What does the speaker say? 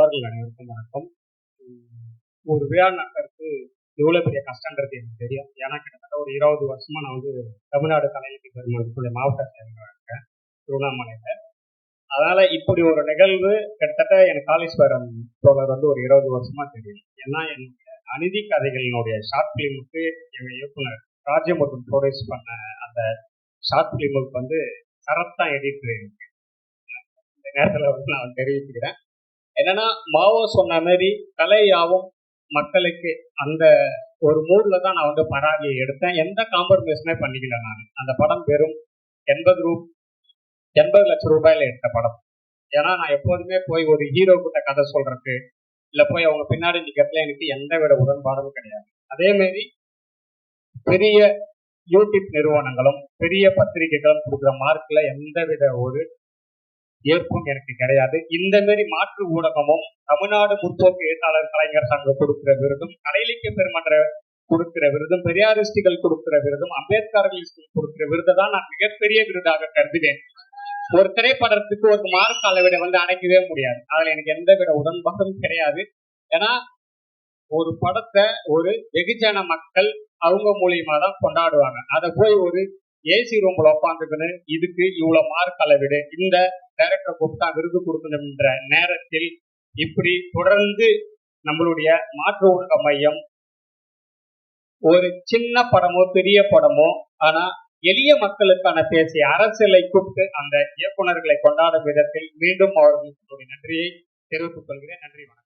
நண்பர்கள் அனைவருக்கும் வணக்கம். உம் ஒரு விழா நடத்துறதுக்கு எவ்வளோ பெரிய கஷ்டன்றது எனக்கு தெரியும் ஏன்னா கிட்டத்தட்ட ஒரு இருபது வருஷமா நான் வந்து தமிழ்நாடு கலைஞர் பெருமாள் மாவட்ட செயலாளராக இருக்கேன் திருவண்ணாமலையில். அதனால இப்படி ஒரு நிகழ்வு கிட்டத்தட்ட எனக்கு காளீஸ்வரம் தொடர் வந்து ஒரு இருபது வருஷமா தெரியும். ஏன்னா என்னுடைய அநீதி கதைகளினுடைய ஷார்ட் ஃபிலிமுக்கு எங்கள் இயக்குனர் ராஜ்யமுருகன் ப்ரொடியூஸ் பண்ண அந்த ஷார்ட் ஃபிலிமுக்கு வந்து சரத்தான் எடிட்டர் இருக்கு இந்த நேரத்தில் வந்து நான் தெரிவிச்சுக்கிறேன் என்னன்னா மாவோ சொன்ன மாதிரி கலையாவும் மக்களுக்கு அந்த ஒரு மூட்ல தான் நான் வந்து பராகியை எடுத்தேன். எந்த காம்ப்ரமைஸுமே பண்ணிக்கல நான். அந்த படம் வெறும் எண்பது ரூ எண்பது லட்சம் ரூபாயில எடுத்த படம். ஏன்னா நான் எப்போதுமே போய் ஒரு ஹீரோ கிட்ட கதை சொல்றதுக்கு இல்லை போய் அவங்க பின்னாடி நிற்கிறதுல எனக்கு எந்த வித உடன்பாடும் கிடையாது. அதே மாதிரி பெரிய யூடியூப் நிறுவனங்களும் பெரிய பத்திரிகைகளும் கொடுக்குற மார்க்கில் எந்த வித ஒரு ஏற்பும் எனக்கு கிடையாது. இந்த மாதிரி மாற்று ஊடகமும் தமிழ்நாடு முற்போக்கு எழுத்தாளர் கலைஞர் சங்கம் கொடுக்கிற விருதும் கலையிலக்கிய பெருமன்ற கொடுக்கிற விருதும் பெரியாரிஸ்டுகள் கொடுக்கிற விருதும் அம்பேத்கர்கள் கொடுக்கிற விருதை தான் நான் மிகப்பெரிய விருதாக கருதுவேன். ஒரு திரைப்படத்துக்கு ஒரு மார்க் அளவிட வந்து அணைக்கவே முடியாது. அதுல எனக்கு எந்த வித உடன்பாடும் கிடையாது. ஏன்னா ஒரு படத்தை ஒரு வெகுஜன மக்கள் அவங்க மூலியமா தான் கொண்டாடுவாங்க. அதை போய் ஒரு ஏசி ரூம்ல உட்காந்துக்கணும் இதுக்கு இவ்வளவு மார்க் அளவிடு இந்த டைரக்டர் கூப்பிட்டா விருது கொடுக்கணுன்ற நேரத்தில் இப்படி தொடர்ந்து நம்மளுடைய மாற்று ஊடக மையம் ஒரு சின்ன படமோ பெரிய படமோ ஆனா எளிய மக்களுக்கான பேசிய அரசியலை கூப்பிட்டு அந்த இயக்குனர்களை கொண்டாடும் விதத்தில் மீண்டும் அவர்களுக்கு நன்றியை தெரிவித்துக் கொள்கிறேன். நன்றி வணக்கம்.